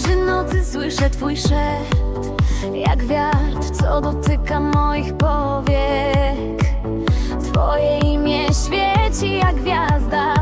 ciszy nocy słyszę twój szept. Jak wiatr, co dotyka moich powiek. Twoje imię świeci jak gwiazda.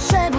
zawsze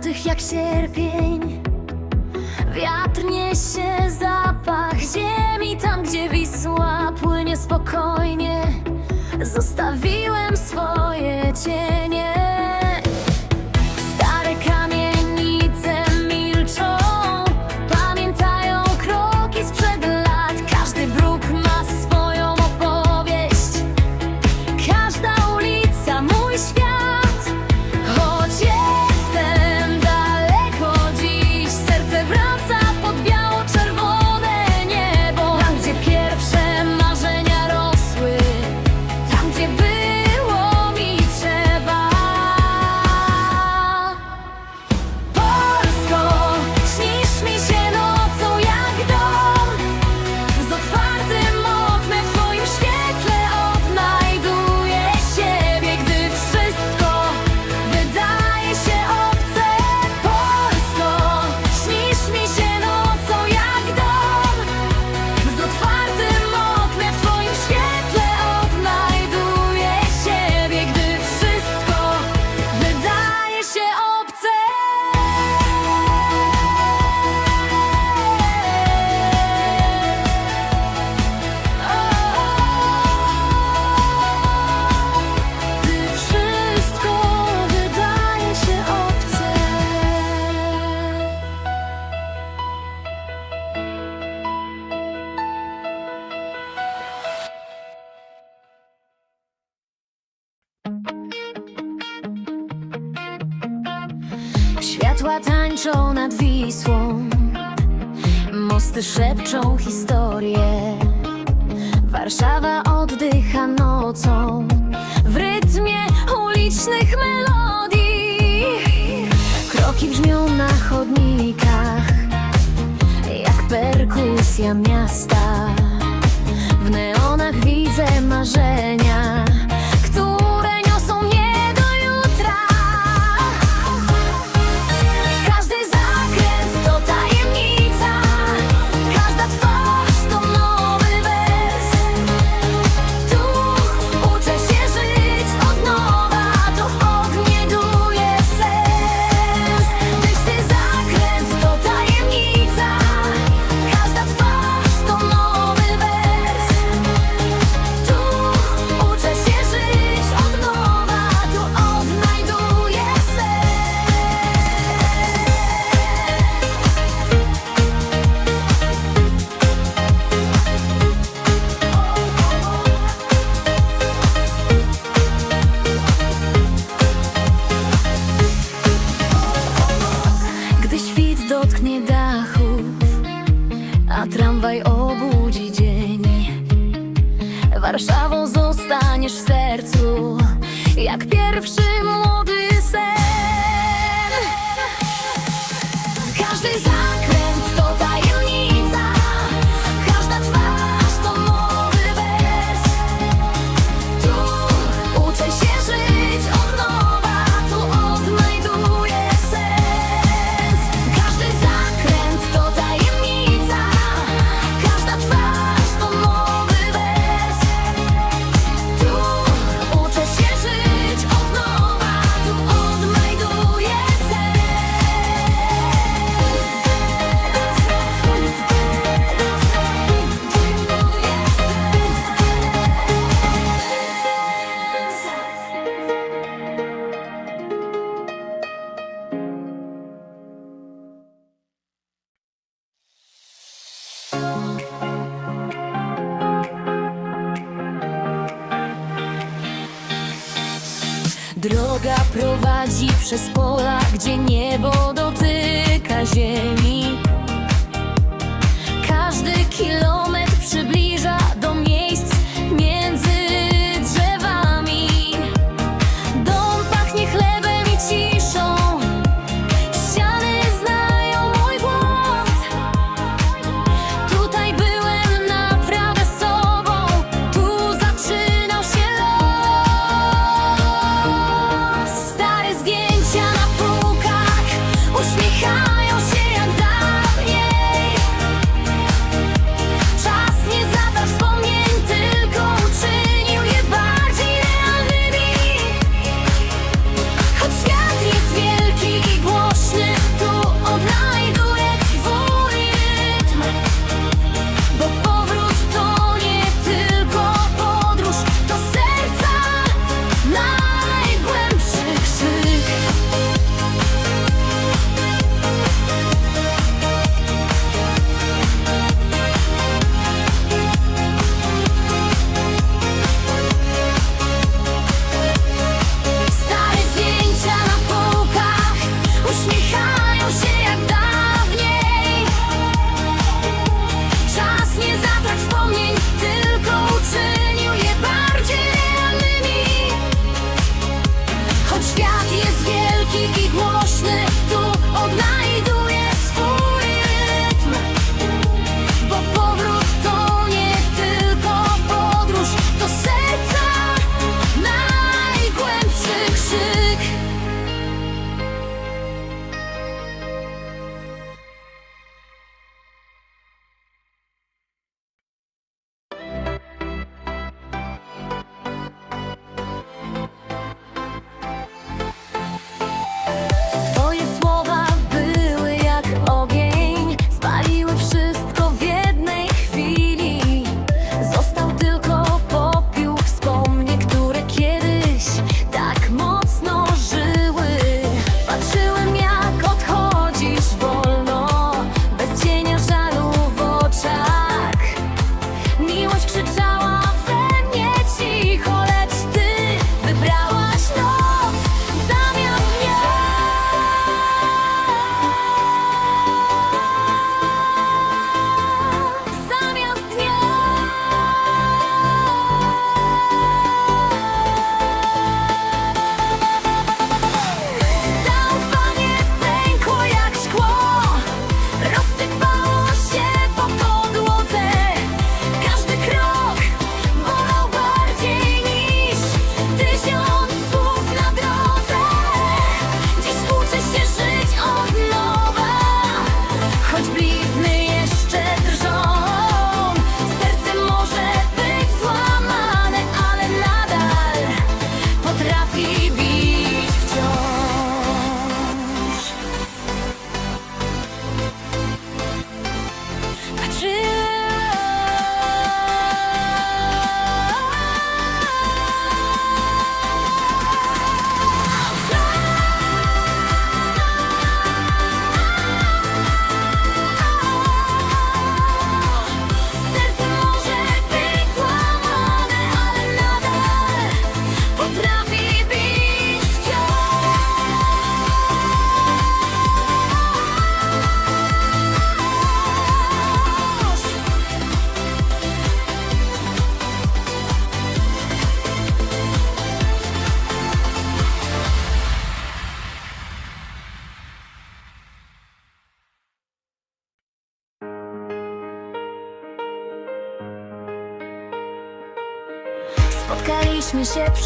złotych jak sierpień. Wiatr niesie zapach ziemi Tam gdzie Wisła płynie spokojnie. Zostawiłem swoje cienie. Światła tańczą nad Wisłą. Mosty szepczą historię. Warszawa oddycha nocą W rytmie ulicznych melodii. Kroki brzmią na chodnikach Jak perkusja miasta. W neonach widzę marzenia. Droga prowadzi przez pola, gdzie niebo dotyka ziemi.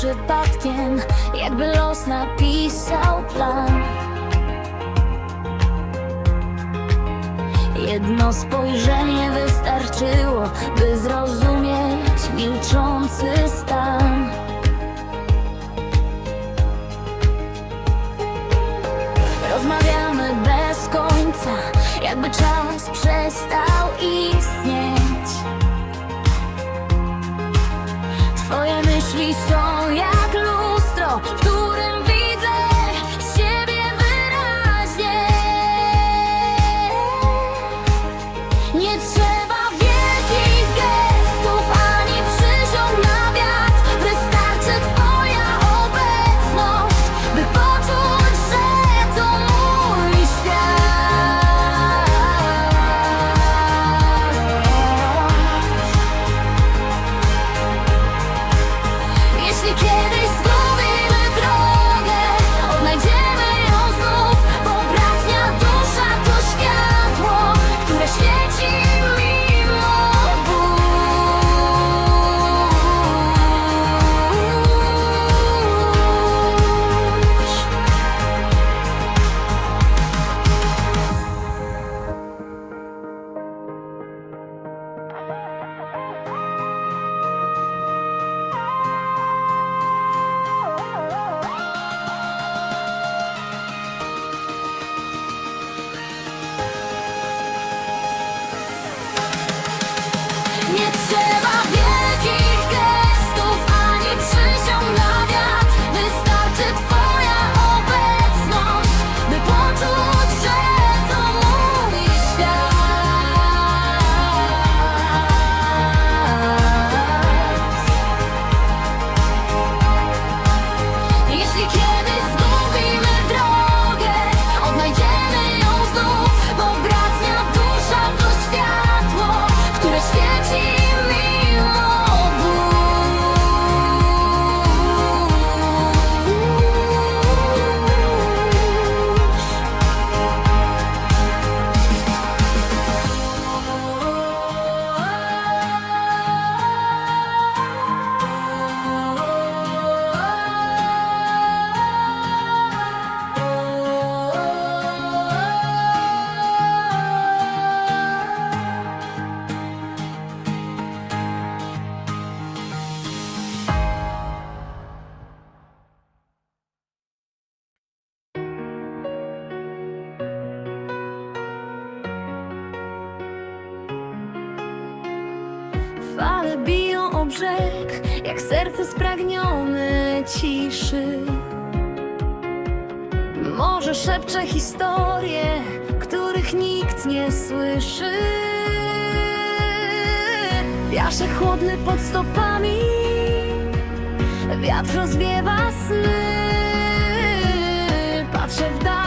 przypadkiem, jakby los napisał plan. Jedno spojrzenie wystarczyło, by zrozumieć milczący stan. Rozmawiamy bez końca, jakby czas przestał istnieć. Twoje myśli są. нет szepcze historie, których nikt nie słyszy. Piaszek chłodny pod stopami, wiatr rozwiewa sny. Patrzę w dal.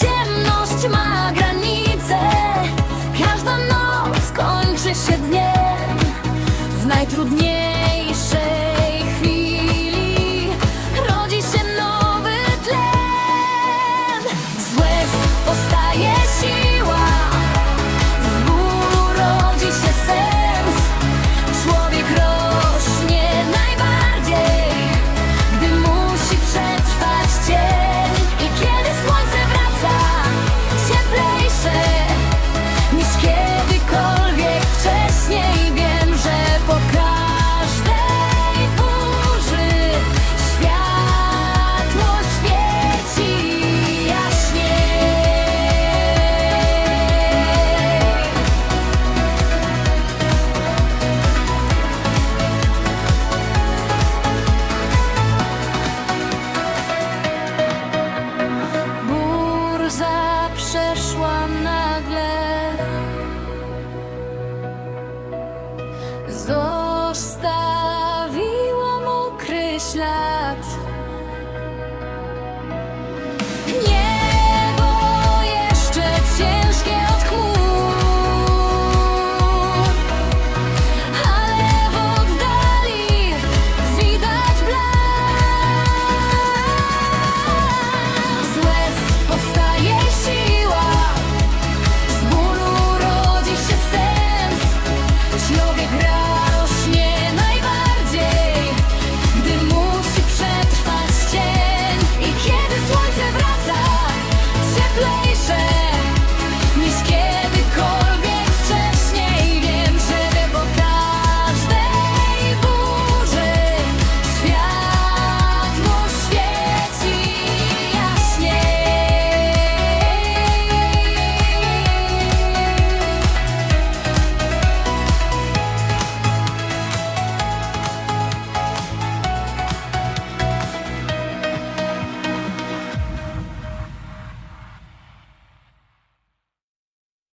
Ciemność ma granice. Każda noc kończy się dniem. W najtrudniejszym